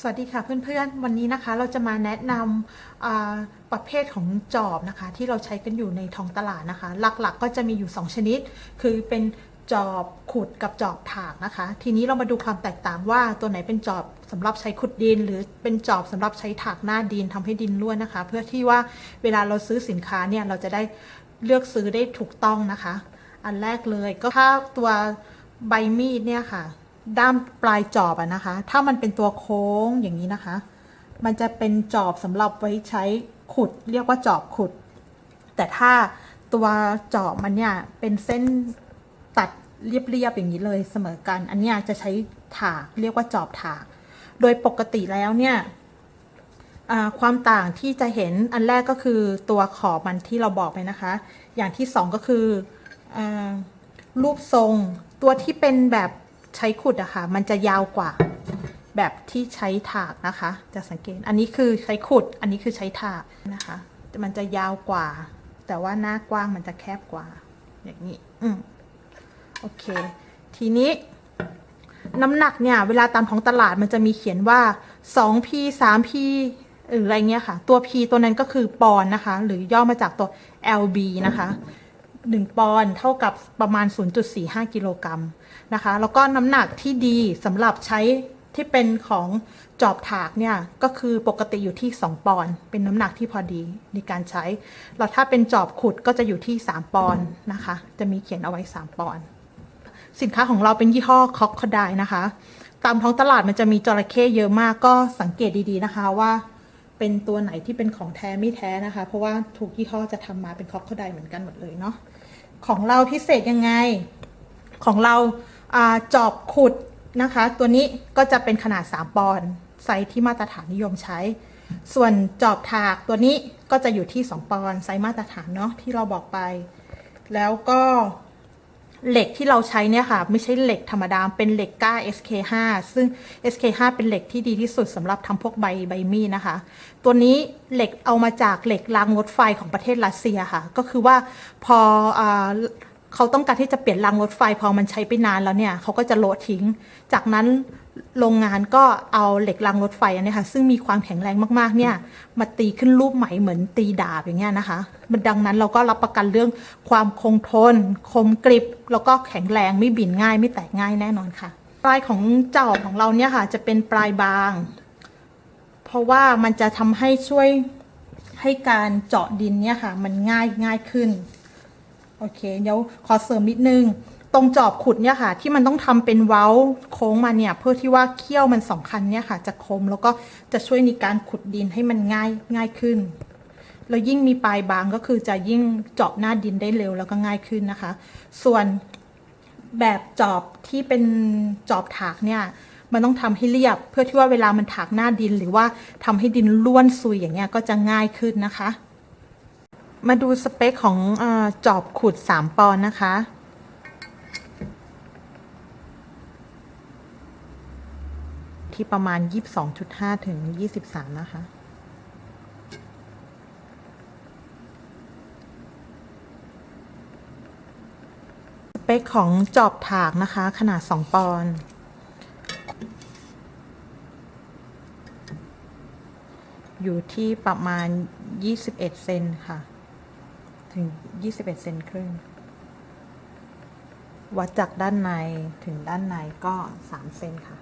สวัสดีค่ะเพื่อนๆ วันนี้นะคะเราจะมาแนะนำประเภทของจอบนะคะ ที่เราใช้กันอยู่ในท้องตลาดนะคะ หลักๆ ก็จะมีอยู่ 2 ชนิด คือเป็นจอบขุดกับจอบถากนะคะ ทีนี้เรามาดูความแตกต่างว่าตัวไหนเป็นจอบสำหรับใช้ขุดดิน หรือเป็นจอบสำหรับใช้ถากหน้าดินทำให้ดินร่วนนะคะ เพื่อที่ว่าเวลาเราซื้อสินค้าเนี่ยเราจะได้เลือกซื้อได้ถูกต้องนะคะ อันแรกเลยก็ถ้าตัวใบมีดเนี่ยค่ะ ด้ามปลายจอบอะนะคะ ถ้ามันเป็นตัวโค้งอย่างนี้นะคะ มันจะเป็นจอบสำหรับไว้ใช้ขุด เรียกว่าจอบขุด แต่ถ้าตัวจอบมันเนี่ยเป็นเส้นตัดเรียบๆอย่างนี้เลยเสมอกัน อันนี้จะใช้ถากเรียกว่าจอบถาก โดยปกติแล้วเนี่ยความต่างที่จะเห็นอันแรกก็คือตัวขอบมันที่เราบอกไปนะคะ อย่างที่สองก็คืออรูปทรงตัวที่เป็นแบบ ใช้ขุดอะค่ะ มันจะยาวกว่าแบบที่ใช้ถากนะคะ จะสังเกต อันนี้คือใช้ขุด อันนี้คือใช้ถากนะคะ มันจะยาวกว่า แต่ว่าหน้ากว้างมันจะแคบกว่า อย่างนี้ อืมโอเค ทีนี้น้ำหนักเนี่ย เวลาตามท้องตลาดมันจะมีเขียนว่า 2p 3p หรืออะไรเงี้ยค่ะ ตัว p ตัวนั้นก็คือปอนนะคะ หรือย่อมาจากตัว lb นะคะ 1 ปอนด์เท่ากับประมาณ 0.45 กิโลกรัมนะคะ แล้วก็น้ำหนักที่ดีสำหรับใช้ที่เป็นของจอบถากเนี่ยก็คือปกติอยู่ที่ 2 ปอนด์เป็นน้ำหนักที่พอดีในการใช้ แล้วถ้าเป็นจอบขุดก็จะอยู่ที่ 3 ปอนด์นะคะ จะมีเขียนเอาไว้ 3 ปอนด์สินค้าของเราเป็นยี่ห้อคอกคดายนะคะ ตามท้องตลาดมันจะมีจระเข้เยอะมากก็สังเกตดีๆนะคะว่าเป็นตัวไหนที่เป็นของแท้ไม่แท้นะคะ เพราะว่าทุกยี่ห้อจะทำมาเป็นคอกคดายเหมือนกันหมดเลยเนาะ ของเราพิเศษยังไง ของเราอาจอบขุดนะคะ ตัวนี้ก็จะเป็นขนาด 3 ปอนด์ไซส์ที่มาตรฐานนิยมใช้ ส่วนจอบถากตัวนี้ก็จะอยู่ที่ 2 ปอนด์ไซส์มาตรฐานเนาะที่เราบอกไป แล้วก็ เหล็กที่เราใช้เนี่ยค่ะ ไม่ใช่เหล็กธรรมดา เป็นเหล็กก้า SK5 ซึ่ง SK5 เป็นเหล็กที่ดีที่สุดสำหรับทำพวกใบใบมีดนะคะ ตัวนี้เหล็กเอามาจากเหล็กรางรถไฟของประเทศรัสเซียค่ะ ก็คือว่าพออ เขาต้องการที่จะเปลี่ยนรางรถไฟพอมันใช้ไปนานแล้วเนี่ยเขาก็จะโละทิ้ง จากนั้นโรงงานก็เอาเหล็กรางรถไฟอันเนี้ยค่ะซึ่งมีความแข็งแรงมากๆเนี่ยมาตีขึ้นรูปใหม่เหมือนตีดาบอย่างเงี้ยนะคะมันดังนั้นเราก็รับประกันเรื่องความคงทน คมกริบ แล้วก็แข็งแรงไม่บินง่าย ไม่แตกง่ายแน่นอนค่ะ ปลายของเจ้าของเราเนี่ยค่ะจะเป็นปลายบาง เพราะว่ามันจะทำให้ช่วยให้การเจาะดินเนี่ยค่ะมันง่ายง่ายขึ้น โอเค เดี๋ยวขอเสริมนิดนึง ตรงจอบขุดเนี่ยค่ะ ที่มันต้องทำเป็นเว้าโค้งมาเนี่ย เพื่อที่ว่าเขี้ยวมันสองคันเนี่ยค่ะ จะคมแล้วก็จะช่วยในการขุดดินให้มันง่ายง่ายขึ้น แล้วยิ่งมีปลายบางก็คือจะยิ่งเจาะหน้าดินได้เร็วแล้วก็ง่ายขึ้นนะคะ ส่วนแบบจอบที่เป็นจอบถากเนี่ยมันต้องทำให้เรียบเพื่อที่ว่าเวลามันถากหน้าดิน หรือว่าทำให้ดินร่วนซุยอย่างเงี้ยก็จะง่ายขึ้นนะคะ มาดูสเปคของอจอบขุด 3 ปอนนะคะ ที่ประมาณ 22.5 ถึง 23 นะคะ สเปคของจอบถากนะคะ ขนาด 2 ปอนอยู่ที่ประมาณ 21 เซนค่ะ ถึง 21 เซนครึ่ง วัดจากด้านในถึงด้านในก็ 3 เซนค่ะ